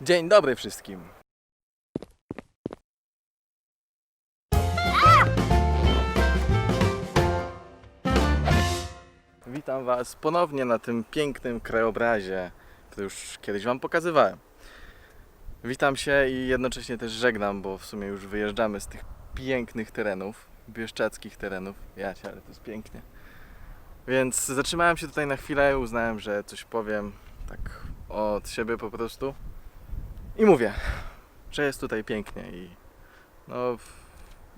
Dzień dobry wszystkim. Witam Was ponownie na tym pięknym krajobrazie, który już kiedyś Wam pokazywałem. Witam się i jednocześnie też żegnam, bo w sumie już wyjeżdżamy z tych pięknych terenów, bieszczadzkich terenów. Jacie, ale to jest pięknie. Więc zatrzymałem się tutaj na chwilę, uznałem, że coś powiem tak od siebie po prostu. I mówię, że jest tutaj pięknie i no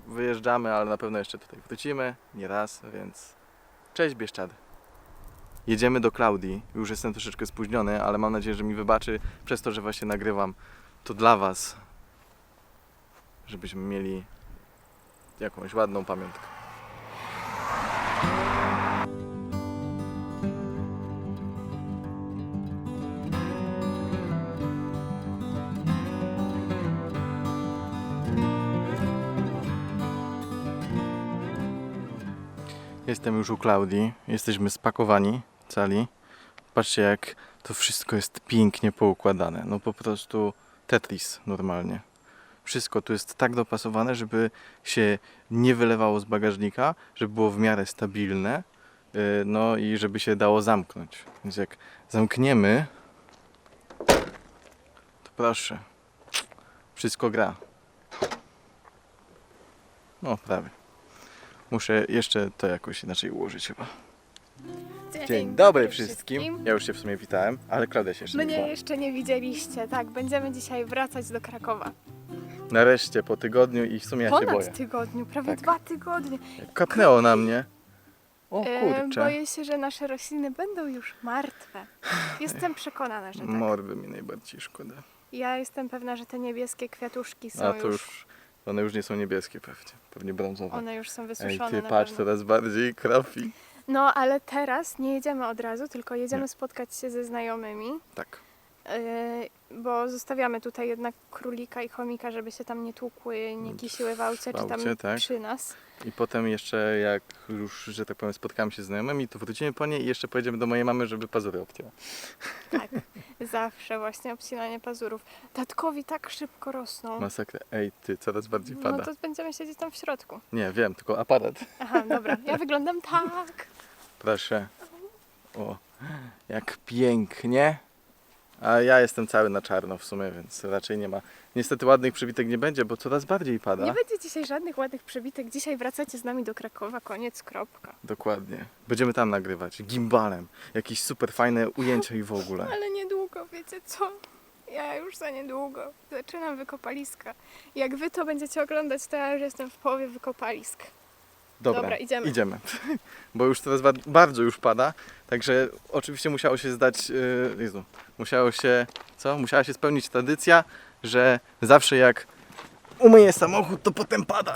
wyjeżdżamy, ale na pewno jeszcze tutaj wrócimy, nie raz, więc cześć Bieszczady. Jedziemy do Klaudii, już jestem troszeczkę spóźniony, ale mam nadzieję, że mi wybaczy przez to, że właśnie nagrywam to dla Was, żebyśmy mieli jakąś ładną pamiątkę. Jestem już u Klaudii, jesteśmy spakowani, cali. Patrzcie jak to wszystko jest pięknie poukładane. No po prostu Tetris normalnie. Wszystko tu jest tak dopasowane, żeby się nie wylewało z bagażnika, żeby było w miarę stabilne, yy, no i żeby się dało zamknąć. Więc jak zamkniemy, to proszę, wszystko gra. No prawie. Muszę jeszcze to jakoś inaczej ułożyć chyba. Dzień dobry wszystkim. Ja już się w sumie witałem, ale Klaudia się jeszcze nie Mnie witała. jeszcze nie widzieliście, tak. Będziemy dzisiaj wracać do Krakowa. Nareszcie po tygodniu i w sumie ja się Ponad boję. tygodniu, prawie Tak. dwa tygodnie. Kapnęło na mnie. O E, kurczę. boję się, że nasze rośliny będą już martwe. Jestem przekonana, że tak. Mordy mi najbardziej szkoda. Ja jestem pewna, że te niebieskie kwiatuszki są A to już, już, one już nie są niebieskie pewnie, pewnie brązowe. one już są Ej, wysuszone ty na patrz, pewno. coraz bardziej krafi. No, ale teraz nie jedziemy od razu, tylko jedziemy Nie. spotkać się ze znajomymi, Tak. Bo zostawiamy tutaj jednak królika i chomika, żeby się tam nie tłukły, nie kisiły w aucie, czy tam tak. przy nas. I potem jeszcze jak już, że tak powiem, spotkamy się z znajomymi, to wrócimy po nie i jeszcze pojedziemy do mojej mamy, żeby pazury obcięła. Tak, zawsze właśnie obcinanie pazurów. Tatkowi tak szybko rosną. Masakra. Ej, ty, coraz bardziej No pada. to będziemy siedzieć tam w środku. Nie, wiem, tylko aparat. Aha, dobra. Ja wyglądam tak. Proszę. O, jak pięknie. A ja jestem cały na czarno w sumie, więc raczej nie ma. Niestety ładnych przybitek nie będzie, bo coraz bardziej pada. Nie będzie dzisiaj żadnych ładnych przebitek. Dzisiaj wracacie z nami do Krakowa. Koniec, kropka. Dokładnie. Będziemy tam nagrywać. Gimbalem. Jakieś super fajne ujęcia i w ogóle. Ale niedługo, wiecie co? Ja już za niedługo. Zaczynam wykopaliska. Jak wy to będziecie oglądać, to ja już jestem w połowie wykopalisk. Dobra, Dobra, idziemy. Idziemy. Bo już teraz ba- bardzo już pada. Także oczywiście musiało się zdać. Yy, Jezu, musiało się. Co? Musiała się spełnić tradycja, że zawsze jak umyję samochód, to potem pada.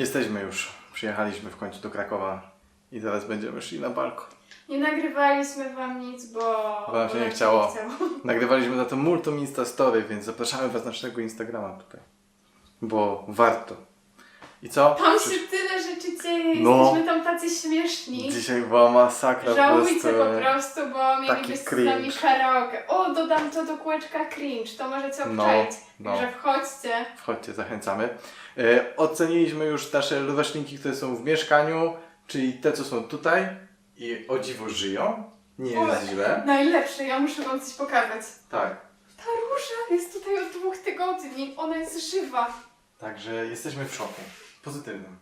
Jesteśmy już. Przyjechaliśmy w końcu do Krakowa i zaraz będziemy szli na balkon. Nie nagrywaliśmy wam nic, bo... Wam się nie chciało. Nagrywaliśmy za to multum Insta Story, więc zapraszamy Was na naszego Instagrama tutaj. Bo warto. I co? Tam Przy- się tyle rzeczy dzieje, No. jesteśmy tam tacy śmieszni. Dzisiaj była masakra po Żałujcie prostu. po prostu, bo mielibyście z nami karaoke. O, dodam to do kółeczka cringe, to możecie No, obczaić. no. Także wchodźcie. Wchodźcie, zachęcamy. E, oceniliśmy już nasze roślinki, które są w mieszkaniu, czyli te, co są tutaj i o dziwo żyją. Nie jest źle. Najlepsze, ja muszę wam coś pokazać. Tak. Ta róża jest tutaj od dwóch tygodni, ona jest żywa. Także jesteśmy w szoku. Pozytywnym.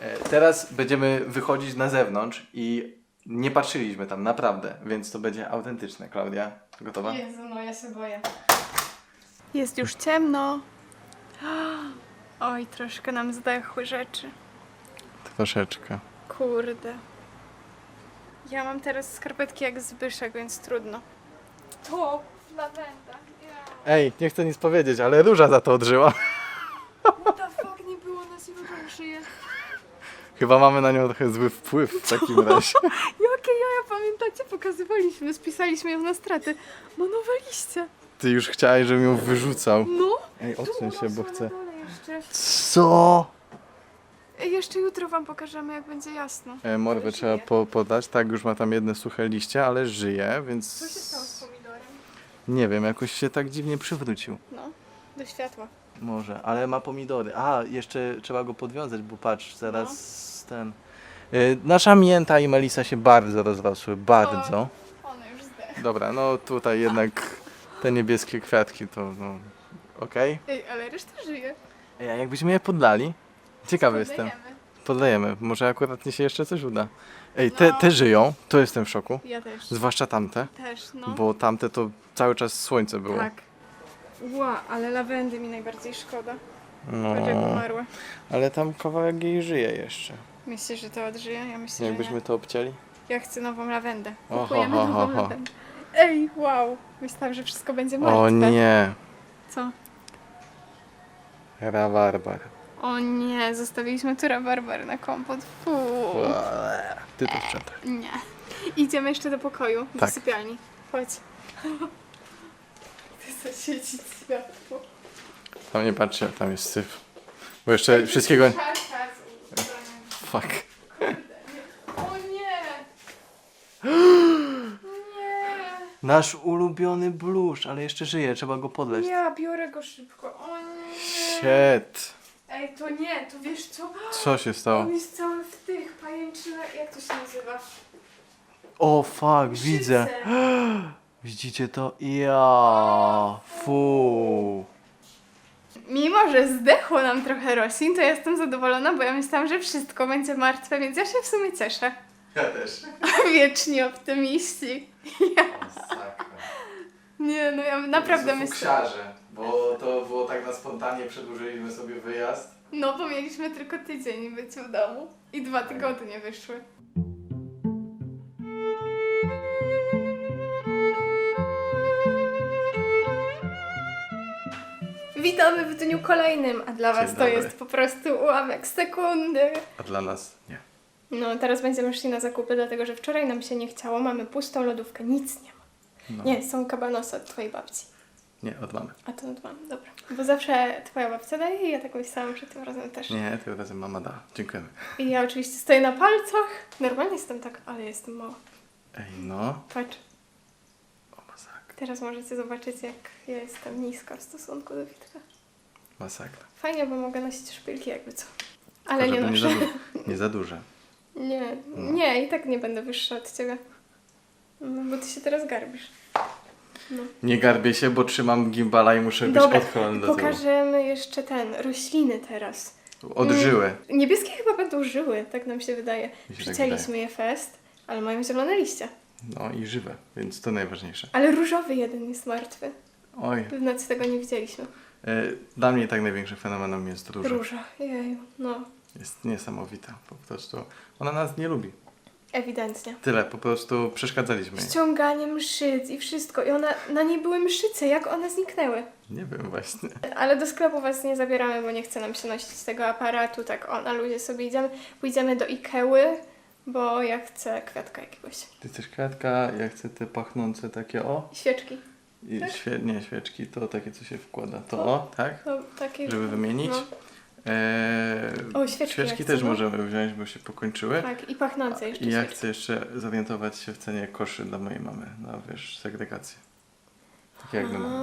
E, Teraz będziemy wychodzić na zewnątrz i nie patrzyliśmy tam naprawdę, więc to będzie autentyczne. Klaudia, gotowa? Jezu, no ja się boję. Jest już ciemno. Oj, troszkę nam zdechły rzeczy. Troszeczkę. Kurde. Ja mam teraz skarpetki jak Zbyszek, więc trudno. To, lawenda. Ja. Ej, nie chcę nic powiedzieć, ale róża za to odżyła. What the fuck, nie było nas i w żyje. Chyba mamy na nią trochę zły wpływ w takim razie. Jakie jaja, pamiętacie? Pokazywaliśmy, spisaliśmy ją na straty. Ma nowe liście. Ty już chciałeś, żebym ją wyrzucał. No. Ej, odsuń się, bo urosła chcę. na dole jeszcze. Co? Ej, Jeszcze jutro wam pokażemy, jak będzie jasno. E, morwę trzeba po, podać. Tak, już ma tam jedne suche liście, ale żyje, więc... Co się stało z pomidorem? Nie wiem, jakoś się tak dziwnie przywrócił. No, do światła. Może, ale ma pomidory. A, jeszcze trzeba go podwiązać, bo patrz, zaraz ten... Y, Nasza mięta i melisa się bardzo rozrosły, bardzo. One już zdechły. Dobra, no tutaj jednak te niebieskie kwiatki to no... Okej. Ej, ale reszta żyje. Ej, A jakbyśmy je poddali? Ciekawy jestem. Podlejemy. Podlejemy, może akurat mi się jeszcze coś uda. Ej, te, No. te żyją, to jestem w szoku. Ja też. Zwłaszcza tamte, Też, no. bo tamte to cały czas słońce było. Tak. Ła, ale lawendy mi najbardziej szkoda. No, Patrz jak umarła. ale tam kawałek jej żyje jeszcze. Myślisz, że to odżyje? Ja myślę, że Jakbyśmy nie. to obcięli? Ja chcę nową lawendę. Oho, Kupujemy ho, nową ho, lawendę. Ej, wow. Myślałam, że wszystko będzie martwe. O nie, Co? rabarbar. O nie, zostawiliśmy tu rabarbar na kompot. Fuu. Ty to sprzątaj. Nie. Idziemy jeszcze do pokoju, do Tak. sypialni. Chodź. Zaświecić światło. Tam nie patrzcie, tam jest syf. Bo jeszcze wszystkiego... Z ubraniem. Fuck. O nie! Nie! Nasz ulubiony blusz, ale jeszcze żyje, trzeba go podleć. Ja biorę go szybko. O nie! Shit. Ej, to nie, to wiesz co? Co się stało? On jest cały w tych pajęczynach, jak to się nazywa? O fuck, widzę. Widzicie to? Ja, fu. Mimo, że zdechło nam trochę roślin, to jestem zadowolona, bo ja myślałam, że wszystko będzie martwe, więc ja się w sumie cieszę. Ja też. Wieczni optymiści. Nie, no ja naprawdę myślę. bo to było tak na spontanie, przedłużyliśmy sobie wyjazd. No, bo mieliśmy tylko tydzień być w domu i dwa tygodnie wyszły. Witamy w dniu kolejnym, a dla Dzień Was to dobry. jest po prostu ułamek sekundy. A dla nas nie. No, teraz będziemy szli na zakupy, dlatego że wczoraj nam się nie chciało, mamy pustą lodówkę, nic nie ma. No. Nie, są kabanosy od Twojej babci. Nie, od mamy. A to mam, dobra. Bo zawsze Twoja babcia daje i ja tak myślałam, że tym razem też. Nie, tym razem mama da. Dziękujemy. I ja oczywiście stoję na palcach. Normalnie jestem tak, ale jestem mała. Ej, no. Patrz. Teraz możecie zobaczyć, jak ja jestem niska w stosunku do Witka. Masakra. Fajnie, bo mogę nosić szpilki jakby co. Ale Tylko, nie noszę. nie za, du- nie za duże. Nie, No. nie, i tak nie będę wyższa od Ciebie. No, bo Ty się teraz garbisz. No. Nie garbię się, bo trzymam gimbala i muszę być Dobra, odchylony do tyłu. pokażemy jeszcze ten, rośliny teraz. Odżyły. Niebieskie chyba będą żyły, tak nam się wydaje. Mi się tak Przycięliśmy je fest, ale mają zielone liście. No i żywe, więc to najważniejsze. Ale różowy jeden jest martwy. Oj, W nocy tego nie widzieliśmy. e, dla mnie tak największym fenomenem jest róża. Róża, jeju, no. Jest niesamowita, po prostu. Ona nas nie lubi. Ewidentnie. Tyle, po prostu przeszkadzaliśmy jej. Ściąganie mszyc i wszystko. I ona, na niej były mszyce, jak one zniknęły. Nie wiem właśnie. Ale do sklepu was nie zabieramy, bo nie chce nam się nosić tego aparatu. Tak o, na ludzie sobie idziemy. Pójdziemy do Ikeły, bo ja chcę kwiatka jakiegoś. Ty chcesz kwiatka, ja chcę te pachnące takie o. I świeczki. I Tak. świe, nie, świeczki, to takie co się wkłada. To o, tak? No, takie, Żeby wymienić. No, Eee, O, świeczki świeczki ja chcę, też no. możemy wziąć, bo się pokończyły. tak, i pachnące jeszcze I ja świeczki. chcę jeszcze zorientować się w cenie koszy dla mojej mamy, na wiesz, segregację. Tak jakby mamy.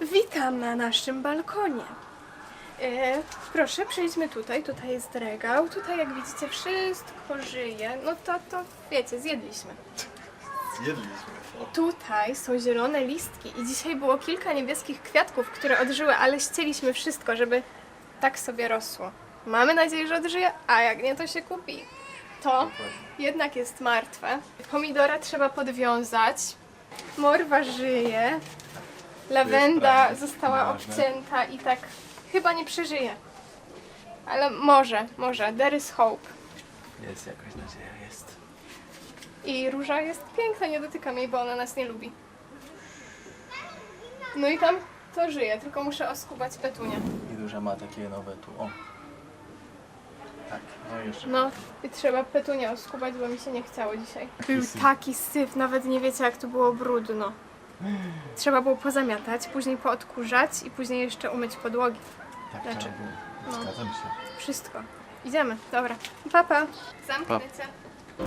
A. Witam na naszym balkonie. E, proszę, przejdźmy tutaj. Tutaj jest regał. Tutaj, jak widzicie, wszystko żyje. No to, to wiecie, zjedliśmy. Zjedliśmy. Tutaj są zielone listki i dzisiaj było kilka niebieskich kwiatków, które odżyły, ale ścięliśmy wszystko, żeby tak sobie rosło. Mamy nadzieję, że odżyje, a jak nie, to się kupi. To jednak jest martwe. Pomidora trzeba podwiązać. Morwa żyje. Lawenda została obcięta i tak chyba nie przeżyje. Ale może, może. There is hope. Jest jakaś nadzieja, jest. I róża jest piękna, nie dotykam jej, bo ona nas nie lubi. No i tam to żyje, tylko muszę oskubać petunię. I duża ma takie nowe tu, o. Tak, no jeszcze. No i trzeba petunia oskubać, bo mi się nie chciało dzisiaj. Był syf. taki syf, nawet nie wiecie jak tu było brudno. Trzeba było pozamiatać, później poodkurzać i później jeszcze umyć podłogi. Tak, Znaczy, trzeba było. no. Zgadzam się. Wszystko. Idziemy, dobra. Papa, zamknę Pa. cię.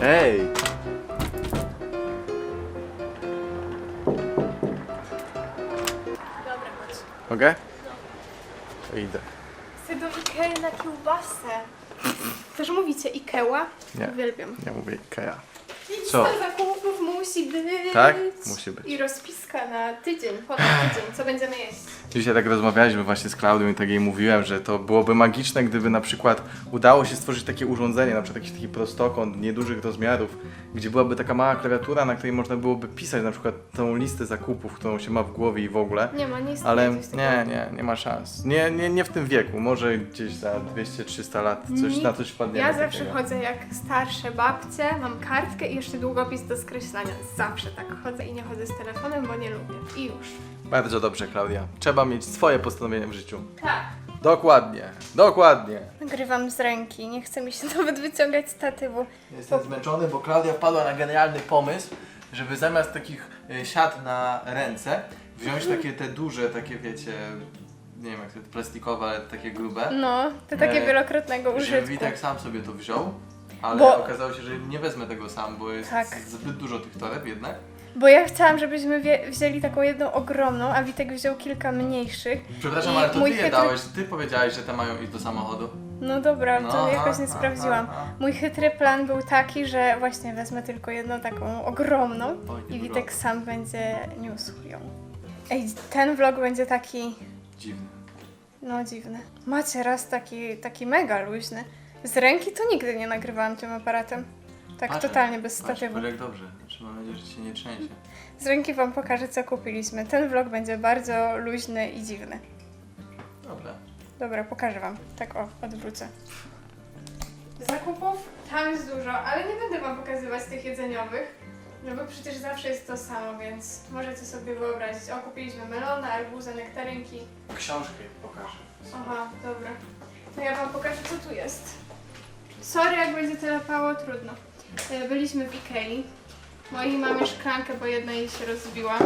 Ej! Dobra, chodź. Mogę? To idę. Chcę do Ikei na kiełbasę. Też mówicie Ikea? Nie. Uwielbiam. Ja mówię Ikea. Lista Co? zakupów musi być. Tak? Musi być. I rozpiska na tydzień, ponad tydzień, co będziemy jeść. Dzisiaj tak rozmawialiśmy właśnie z Klaudią i tak jej mówiłem, że to byłoby magiczne, gdyby na przykład udało się stworzyć takie urządzenie, na przykład jakiś taki prostokąt niedużych rozmiarów, gdzie byłaby taka mała klawiatura, na której można byłoby pisać na przykład tą listę zakupów, którą się ma w głowie i w ogóle. Nie ma, nie istnieje Ale coś takiego. nie, nie, nie ma szans. Nie, nie, nie w tym wieku. Może gdzieś za 200-300 lat coś na coś wpadniemy. Ja zawsze takiego. chodzę jak starsze babcie, mam kartkę i jeszcze długopis do skreślania. Zawsze tak chodzę i nie chodzę z telefonem, bo nie lubię. I już. Bardzo dobrze, Klaudia. Trzeba mieć swoje postanowienia w życiu. Tak. Dokładnie, dokładnie. Nagrywam z ręki, nie chce mi się nawet wyciągać statywu. Jestem zmęczony, bo Klaudia wpadła na genialny pomysł, żeby zamiast takich e, siat na ręce, wziąć takie te duże, takie wiecie, nie wiem jak to plastikowe, ale takie grube. No, to takie E, wielokrotnego Żeby użytku. Witek sam sobie to wziął, ale Bo- okazało się, że nie wezmę tego sam, bo jest Tak. zbyt dużo tych toreb jednak. Bo ja chciałam, żebyśmy wie- wzięli taką jedną ogromną, a Witek wziął kilka mniejszych. Przepraszam, I ale to mój ty je chytry- dałeś, ty powiedziałeś, że te mają iść do samochodu. No dobra, to No, jakoś aha, nie sprawdziłam. aha, aha. Mój chytry plan był taki, że właśnie wezmę tylko jedną taką ogromną Oj, nie i Witek wygląda. sam będzie niósł ją. Ej, ten vlog będzie taki, Dziwne. no dziwny. Macie raz taki, taki mega luźny. Z ręki to nigdy nie nagrywałam tym aparatem. Tak Patrz, totalnie bez Patrz, statywu. jak dobrze. Znaczy, mam nadzieję, że się nie trzęsie. Z ręki wam pokażę co kupiliśmy. Ten vlog będzie bardzo luźny i dziwny. Dobra. Dobra, pokażę wam. Tak o, odwrócę. Zakupów tam jest dużo, ale nie będę wam pokazywać tych jedzeniowych. No bo przecież zawsze jest to samo, więc możecie sobie wyobrazić. O, kupiliśmy melona, arbuzę, nektarynki. Książkę pokażę. Aha, dobra. To ja wam pokażę, co tu jest. Sorry, jak będzie telepało, trudno. E, Byliśmy w Ikei. Mojej mamy szklankę, bo jedna jej się rozbiła. E,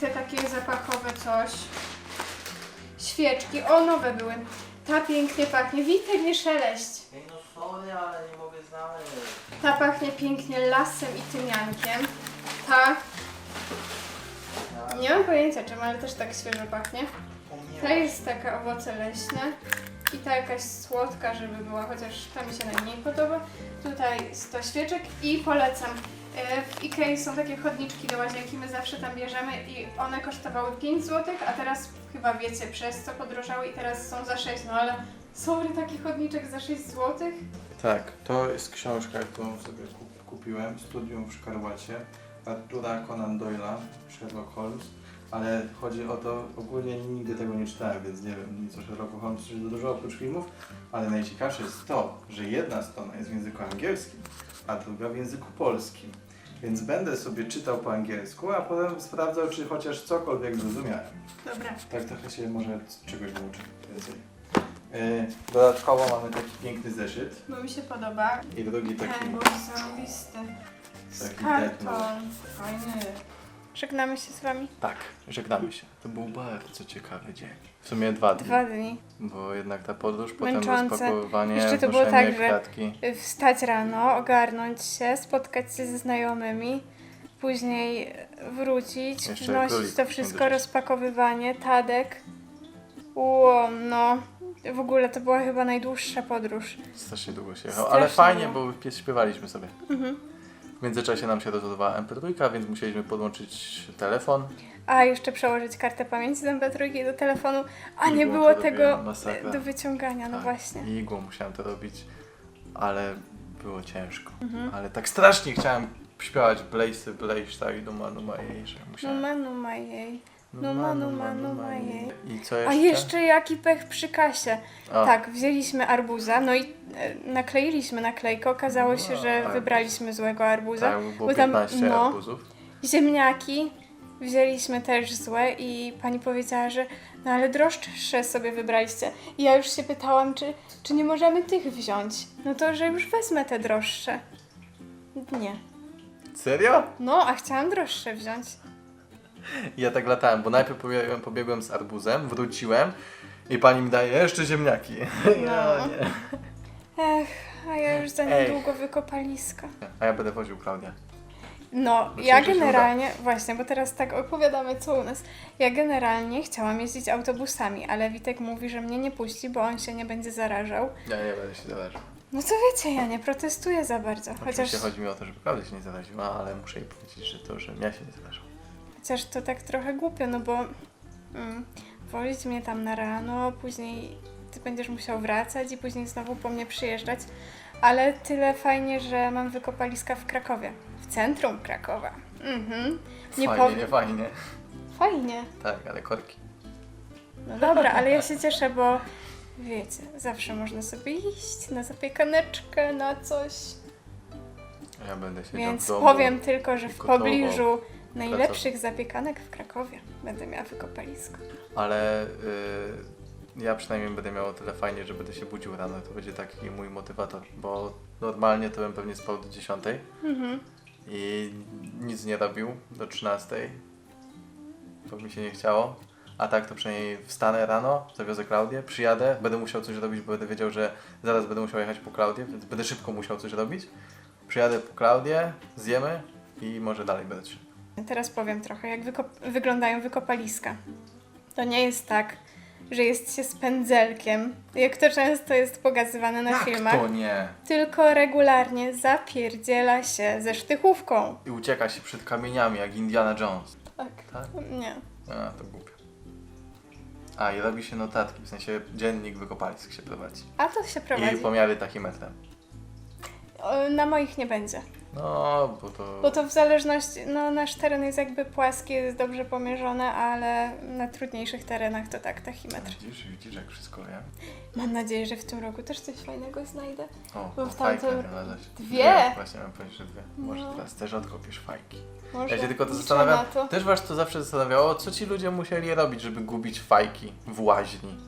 Te takie zapachowe coś. Świeczki. O, nowe były. Ta pięknie pachnie. Witek, nie szeleść. Ej, no sorry, ale nie mogę znaleźć. Ta pachnie pięknie lasem i tymiankiem. Ta, nie mam pojęcia czym, ale też tak świeżo pachnie. Ta jest taka owoce leśne i ta jakaś słodka, żeby była, chociaż ta mi się najmniej podoba. Tutaj 100 świeczek i polecam. E, W Ikei są takie chodniczki do łazienki, my zawsze tam bierzemy i one kosztowały 5 zł, a teraz chyba wiecie przez co podrożały i teraz są za 6, no ale sorry, taki chodniczek za 6 zł? Tak, to jest książka, którą sobie kup- kupiłem. Studium w Szkarłacie. Artura Conan Doyle'a, Sherlock Holmes. Ale chodzi o to, ogólnie nigdy tego nie czytałem, więc nie wiem nic o Sherlocku Holmesie za dużo oprócz filmów. Ale najciekawsze jest to, że jedna strona jest w języku angielskim, a druga w języku polskim. Więc będę sobie czytał po angielsku, a potem sprawdzał, czy chociaż cokolwiek zrozumiałem. Dobra. Tak trochę się może czegoś nauczę więcej. Yy, Dodatkowo mamy taki piękny zeszyt Bo mi się podoba. i drugi taki. Ten był zarobisty. Z Taki karton. Fajny. Żegnamy się z wami. Tak, żegnamy się. To był bardzo ciekawy dzień. W sumie dwa dni, Dwa dni. bo jednak ta podróż, potem Męczące. rozpakowywanie, Jeszcze to było tak, że- kwiatki. Wstać rano, ogarnąć się, spotkać się ze znajomymi, później wrócić, Jeszcze królik to wszystko, rozpakowywanie, Tadek. Ło, no. W ogóle to była chyba najdłuższa podróż. Strasznie długo się jechało, Strasznie ale fajnie, było. bo śpiewaliśmy sobie. Mhm. W międzyczasie nam się rozładowała MP3, więc musieliśmy podłączyć telefon. A jeszcze przełożyć kartę pamięci z MP3 do telefonu, a nie było tego masakra. do wyciągania, no Tak, właśnie. Igłą musiałem to robić, ale było ciężko. Mhm. Ale tak strasznie chciałem śpiewać Blaze, Blaze, tak, Numa, Numa, jej, że musiałem. Numa, numa jej. Numa, numa, numa jej. I co jeszcze? A jeszcze jaki pech przy kasie. Tak, wzięliśmy arbuza, no i e, nakleiliśmy naklejkę. Okazało się, że Tak. wybraliśmy złego arbuza. Tak, było bo tam, 15 no. arbuzów. Ziemniaki wzięliśmy też złe i pani powiedziała, że no ale droższe sobie wybraliście. I ja już się pytałam, czy, czy nie możemy tych wziąć. No to, że już wezmę te droższe. Nie. Serio? No, a chciałam droższe wziąć. Ja tak latałem, bo najpierw pobiegłem, pobiegłem z arbuzem, wróciłem i pani mi daje jeszcze ziemniaki. No. Nie. Ech, a ja już za Ej. niedługo wykopaliska. A ja będę woził Klaudię. No, Myślę, ja że się generalnie, właśnie, bo teraz tak opowiadamy co u nas. Ja generalnie chciałam jeździć autobusami, ale Witek mówi, że mnie nie puści, bo on się nie będzie zarażał. Ja nie będę się zarażał. No to wiecie, ja nie protestuję za bardzo. Chociaż, Oczywiście chodzi mi o to, żeby Klaudia się nie zaraziła, ale muszę jej powiedzieć, że to, że ja się nie zarażał. Chociaż to tak trochę głupio, no bo mm, wozić mnie tam na rano, później ty będziesz musiał wracać i później znowu po mnie przyjeżdżać. Ale tyle fajnie, że mam wykopaliska w Krakowie. W centrum Krakowa. Mhm. Nie fajnie, nie fajnie. Fajnie. Tak, ale korki. No dobra, ale ja się cieszę, bo wiecie, zawsze można sobie iść na zapiekaneczkę, na coś. Ja będę siedział Więc w domu. powiem tylko, że i w pobliżu najlepszych zapiekanek w Krakowie będę miała wykopalisko. Ale y, ja przynajmniej będę miał o tyle fajnie, że będę się budził rano. To będzie taki mój motywator, bo normalnie to bym pewnie spał do 10 Mhm. i nic nie robił do 13, bo mi się nie chciało. A tak to przynajmniej wstanę rano, zawiozę Klaudię, przyjadę, będę musiał coś robić, bo będę wiedział, że zaraz będę musiał jechać po Klaudię, więc będę szybko musiał coś robić. Przyjadę po Klaudię, zjemy i może dalej będę szedł. Teraz powiem trochę, jak wykop- wyglądają wykopaliska. To nie jest tak, że jest się z pędzelkiem, jak to często jest pokazywane na filmach, to nie? tylko regularnie zapierdziela się ze sztychówką. I ucieka się przed kamieniami jak Indiana Jones. Tak. Tak? Nie. A, to głupio. A, i robi się notatki, w sensie dziennik wykopalisk się prowadzi. A to się I prowadzi. pomiary tachimetrem. O, Na moich nie będzie. No, bo to... Bo to w zależności, no nasz teren jest jakby płaski, jest dobrze pomierzony, ale na trudniejszych terenach to tak, tachimetr. Widzisz, widzisz jak wszystko wiem? Mam nadzieję, że w tym roku też coś fajnego znajdę. O, Bo w tamtym- znalazłeś. Dwie. Właśnie miałem powiedzieć, że dwie. No. Może teraz też odkopiesz fajki. Może Ja się tylko to zastanawiam, na to. też was to zawsze zastanawiało, co ci ludzie musieli robić, żeby gubić fajki w łaźni?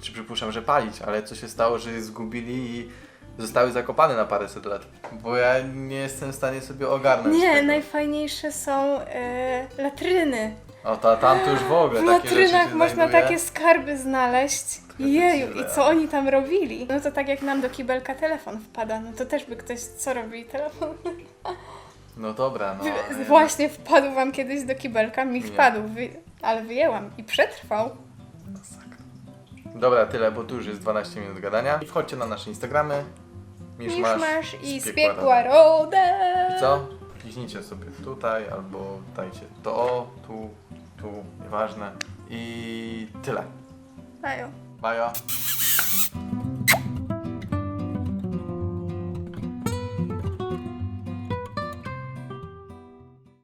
Czy przypuszczam, że palić, ale co się stało, że je zgubili i zostały zakopane na paręset lat? Bo ja nie jestem w stanie sobie ogarnąć Nie, tego. najfajniejsze są e, latryny. O, ta, tam to już w ogóle W latrynach można znajduje. takie skarby znaleźć. Jeju, i co oni tam robili? No to tak jak nam do kibelka telefon wpada, no to też by ktoś co robi telefon. No dobra, no. Wy- Właśnie wpadł wam kiedyś do kibelka, mi wpadł, wy... ale wyjęłam i przetrwał. Dobra, tyle, bo tu już jest 12 minut gadania. I wchodźcie na nasze Instagramy. Miszmasz i Spiekła spiekła rodę. I co? Kliknijcie sobie tutaj, albo dajcie to o, tu, tu, nieważne. I tyle. Mają. Bajo.